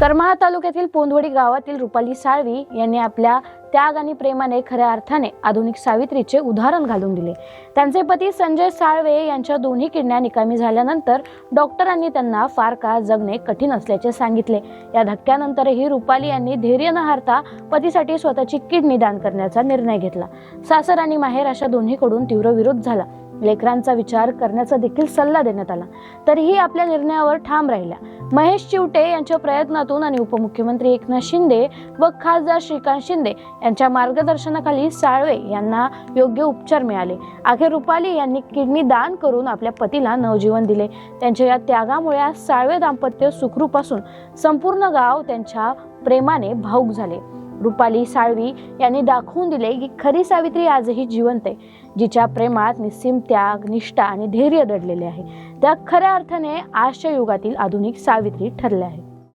करमाळा तालुक्यातील पोंदवडी गावातील रुपाली साळवी यांनी आपल्या त्याग आणि प्रेमाने खऱ्या अर्थाने आधुनिक सावित्रीचे उदाहरण घालून दिले. त्यांचे पती संजय साळवे यांच्या दोन्ही किडण्या निकामी झाल्यानंतर डॉक्टरांनी त्यांना फार काळ जगणे कठीण असल्याचे सांगितले. या धक्क्यानंतरही रुपाली यांनी धैर्य न हारता पतीसाठी स्वतःची किडनी दान करण्याचा निर्णय घेतला. सासर आणि माहेर अशा दोन्हीकडून तीव्र विरोध झाला. लेकरांचा विचार करण्याचा देखील सल्ला देण्यात आला. तरीही आपल्या निर्णयावर ठाम राहिल्या. महेश चिवटे यांच्या प्रयत्नातून आणि उपमुख्यमंत्री एकनाथ शिंदे व खासदार श्रीकांत शिंदे यांच्या मार्गदर्शनाखाली साळवे यांना योग्य उपचार मिळाले. अखेर रुपाली यांनी किडनी दान करून आपल्या पतीला नवजीवन दिले. त्यांच्या या त्यागामुळे साळवे दाम्पत्य सुखरूप असून संपूर्ण गाव त्यांच्या प्रेमाने भाऊक झाले. रुपाली साळवी यांनी दाखवून दिले की खरी सावित्री आजही जिवंत आहे जिच्या प्रेमात निस्सीम त्याग निष्ठा आणि धैर्य दडलेले आहे. त्या खऱ्या अर्थाने आजच्या युगातील आधुनिक सावित्री ठरल्या आहेत.